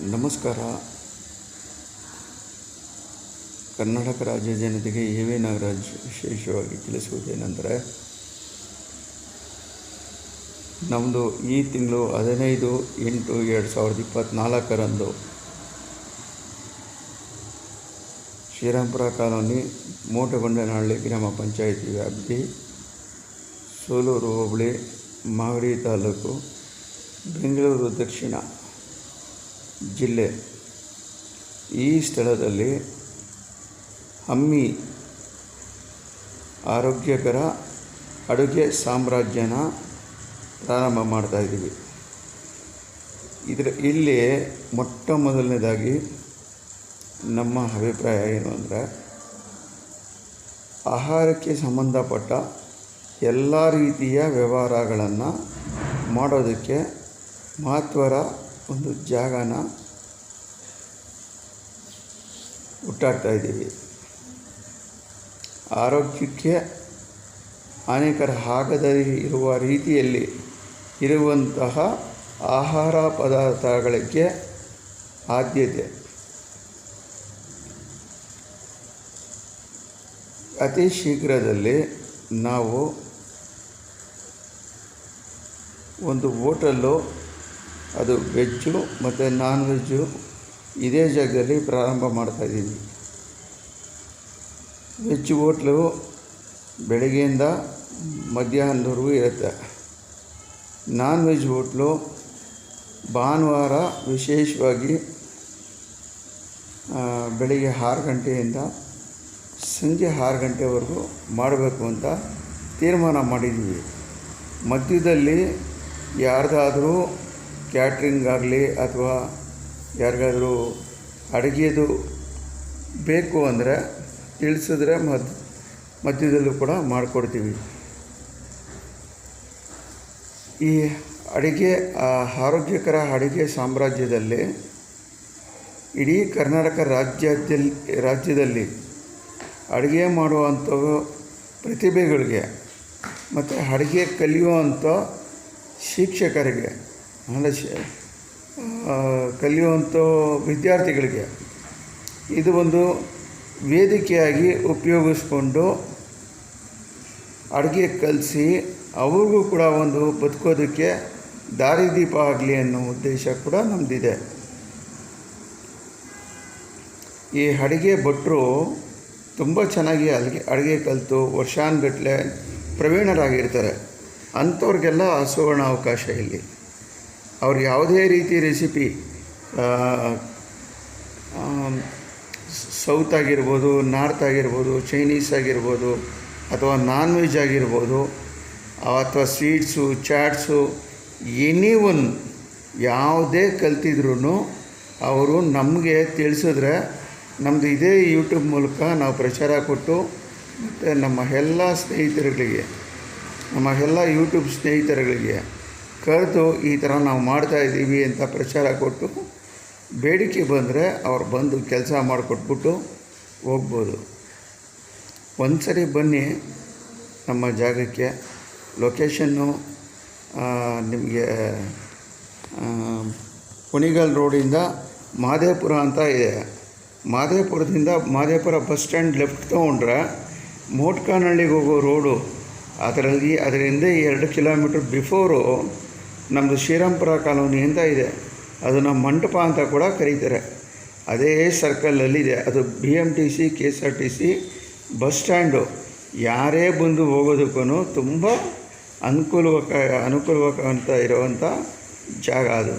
ನಮಸ್ಕಾರ. ಕರ್ನಾಟಕ ರಾಜ್ಯ ಜನತೆಗೆ ಎ ವಿ ನಾಗರಾಜ್ ವಿಶೇಷವಾಗಿ ತಿಳಿಸುವುದೇನೆಂದರೆ ನಮ್ಮದು ಈ ತಿಂಗಳು ಹದಿನೈದು ಎಂಟು ಎರಡು ಸಾವಿರದ ಇಪ್ಪತ್ತ್ನಾಲ್ಕರಂದು ಶ್ರೀರಾಮ್ಪುರ ಕಾಲೋನಿ ಮೋಟಗೊಂಡನಹಳ್ಳಿ ಗ್ರಾಮ ಪಂಚಾಯಿತಿ ವ್ಯಾಪ್ತಿ, ಸೋಲೂರು ಹೋಬಳಿ, ಮಾಗಡಿ ತಾಲೂಕು, ಬೆಂಗಳೂರು ದಕ್ಷಿಣ. ಜಿಲ್ಲೆ. ಈ ಸ್ಥಳದಲ್ಲಿ ಹಮ್ಮಿ ಆರೋಗ್ಯಕರ ಅಡುಗೆ ಸಾಮ್ರಾಜ್ಯನ ಪ್ರಾರಂಭ ಮಾಡ್ತಾಯಿದ್ದೀವಿ ಇದರ, ಇಲ್ಲಿ ಮೊಟ್ಟ ಮೊದಲನೇದಾಗಿ ನಮ್ಮ ಅಭಿಪ್ರಾಯ ಏನು ಅಂದರೆ, ಆಹಾರಕ್ಕೆ ಸಂಬಂಧಪಟ್ಟ ಎಲ್ಲ ರೀತಿಯ ವ್ಯವಹಾರಗಳನ್ನು ಮಾಡೋದಕ್ಕೆ ಮಹತ್ವರ ಒಂದು ಜಾಗನ ಹುಟ್ಟಾಡ್ತಾ ಇದ್ದೀವಿ. ಆರೋಗ್ಯಕ್ಕೆ ಹಾನಿಕರ ಆಗದೇ ಇರುವ ರೀತಿಯಲ್ಲಿ ಇರುವಂತಹ ಆಹಾರ ಪದಾರ್ಥಗಳಿಗೆ ಆದ್ಯತೆ. ಅತಿ ಶೀಘ್ರದಲ್ಲಿ ನಾವು ಒಂದು ಹೋಟೆಲ್ಲು ಅದು ವೆಜ್ಜು ಮತ್ತು ನಾನ್ ವೆಜ್ಜು ಇದೇ ಜಾಗದಲ್ಲಿ ಪ್ರಾರಂಭ ಮಾಡ್ತಾಯಿದ್ದೀವಿ ವೆಜ್ ಹೋಟ್ಲು ಬೆಳಗ್ಗೆಯಿಂದ ಮಧ್ಯಾಹ್ನದವರೆಗೂ ಇರುತ್ತೆ. ನಾನ್ ವೆಜ್ ಹೋಟ್ಲು ಭಾನುವಾರ ವಿಶೇಷವಾಗಿ ಬೆಳಿಗ್ಗೆ ಆರು ಗಂಟೆಯಿಂದ ಸಂಜೆ ಆರು ಗಂಟೆವರೆಗೂ ಮಾಡಬೇಕು ಅಂತ ತೀರ್ಮಾನ ಮಾಡಿದ್ದೀವಿ. ಮಧ್ಯದಲ್ಲಿ ಯಾರ್ದಾದರೂ ಕ್ಯಾಟ್ರಿಂಗ್ ಆಗಲಿ ಅಥವಾ ಯಾರಿಗಾದರೂ ಅಡುಗೆದು ಬೇಕು ಅಂದರೆ ತಿಳಿಸಿದ್ರೆ ಮದ್, ಮಧ್ಯದಲ್ಲೂ ಕೂಡ ಮಾಡಿಕೊಡ್ತೀವಿ. ಈ ಅಡುಗೆ ಆರೋಗ್ಯಕರ ಅಡುಗೆ ಸಾಮ್ರಾಜ್ಯದಲ್ಲಿ ಇಡೀ ಕರ್ನಾಟಕ ರಾಜ್ಯದಲ್ಲಿ ರಾಜ್ಯದಲ್ಲಿ ಅಡುಗೆ ಮಾಡುವಂಥ ಪ್ರತಿಭೆಗಳಿಗೆ ಮತ್ತು ಅಡುಗೆ ಕಲಿಯುವಂಥ ಶಿಕ್ಷಕರಿಗೆ ಶಿ ಕಲಿಯುವಂಥ ವಿದ್ಯಾರ್ಥಿಗಳಿಗೆ ಇದು ಒಂದು ವೇದಿಕೆಯಾಗಿ ಉಪಯೋಗಿಸ್ಕೊಂಡು ಅಡುಗೆ ಕಲಿಸಿ ಅವ್ರಿಗೂ ಕೂಡ ಒಂದು ಬದುಕೋದಕ್ಕೆ ದಾರಿದೀಪ ಆಗಲಿ ಅನ್ನೋ ಉದ್ದೇಶ ಕೂಡ ನಮ್ಮದಿದೆ ಈ ಅಡುಗೆ ಭಟ್ರು ತುಂಬ ಚೆನ್ನಾಗಿ ಅಲ್ಲಿಗೆ ಅಡುಗೆ ಕಲಿತು ವರ್ಷಾನ್ಗಟ್ಟಲೆ ಪ್ರವೀಣರಾಗಿರ್ತಾರೆ. ಅಂಥವ್ರಿಗೆಲ್ಲ ಸುವರ್ಣ ಅವಕಾಶ ಇಲ್ಲಿ. ಅವ್ರು ಯಾವುದೇ ರೀತಿ ರೆಸಿಪಿ ಸೌತ್ ಆಗಿರ್ಬೋದು ನಾರ್ತ್ ಆಗಿರ್ಬೋದು ಚೈನೀಸ್ ಆಗಿರ್ಬೋದು, ಅಥವಾ ನಾನ್ ವೆಜ್ ಆಗಿರ್ಬೋದು, ಅಥವಾ ಸ್ವೀಟ್ಸು ಚಾಟ್ಸು ಎನಿ ಒನ್ ಯಾವುದೇ ಕಲ್ತಿದ್ರೂ ಅವರು ನಮಗೆ ತಿಳಿಸಿದ್ರೆ ನಮ್ಮದು ಇದೇ ಯೂಟ್ಯೂಬ್ ಮೂಲಕ ನಾವು ಪ್ರಚಾರ ಕೊಟ್ಟು ಮತ್ತು ನಮ್ಮ ಎಲ್ಲ ಸ್ನೇಹಿತರುಗಳಿಗೆ, ನಮ್ಮ ಎಲ್ಲ ಯೂಟ್ಯೂಬ್ ಸ್ನೇಹಿತರುಗಳಿಗೆ ಕರೆದು ಈ ಥರ ನಾವು ಮಾಡ್ತಾ ಇದ್ದೀವಿ ಅಂತ ಪ್ರಚಾರ ಕೊಟ್ಟು ಬೇಡಿಕೆ ಬಂದರೆ ಅವ್ರು ಬಂದು ಕೆಲಸ ಮಾಡಿಕೊಟ್ಬಿಟ್ಟು ಹೋಗ್ಬೋದು. ಒಂದು ಸರಿ ಬನ್ನಿ ನಮ್ಮ ಜಾಗಕ್ಕೆ. ಲೊಕೇಶನ್ನು ನಿಮಗೆ ಕುಣಿಗಲ್ ರೋಡಿಂದ ಮಾದೇಪುರ ಅಂತ ಇದೆ. ಮಾದೇಪುರದಿಂದ ಮಾದೇಪುರ ಬಸ್ ಸ್ಟ್ಯಾಂಡ್ ಲೆಫ್ಟ್ ತೊಗೊಂಡ್ರೆ ಮೋಟ್ಕಾನಹಳ್ಳಿಗೆ ಹೋಗೋ ರೋಡು. ಅದರಲ್ಲಿ, ಅದರಿಂದ ಎರಡು ಕಿಲೋಮೀಟ್ರ್ ಬಿಫೋರು ನಮ್ಮದು ಶ್ರೀರಾಮ್ಪುರ ಕಾಲೋನಿ ಅಂತ ಇದೆ. ಅದನ್ನು ಮಂಟಪ ಅಂತ ಕೂಡ ಕರೀತಾರೆ. ಅದೇ ಸರ್ಕಲಲ್ಲಿದೆ ಅದು B M T C K S R T C bus stand. ಯಾರೇ ಬಂದು ಹೋಗೋದಕ್ಕೂ ತುಂಬ ಅನುಕೂಲವಕ ಅನುಕೂಲವಂತ ಇರುವಂಥ ಜಾಗ ಅದು.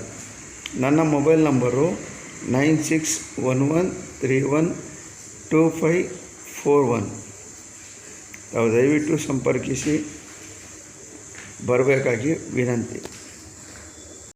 ನನ್ನ mobile number nine six one one three one two five four one. ತಾವು ದಯವಿಟ್ಟು ಸಂಪರ್ಕಿಸಿ. ಬರಬೇಕಾಗಿ ವಿನಂತಿ.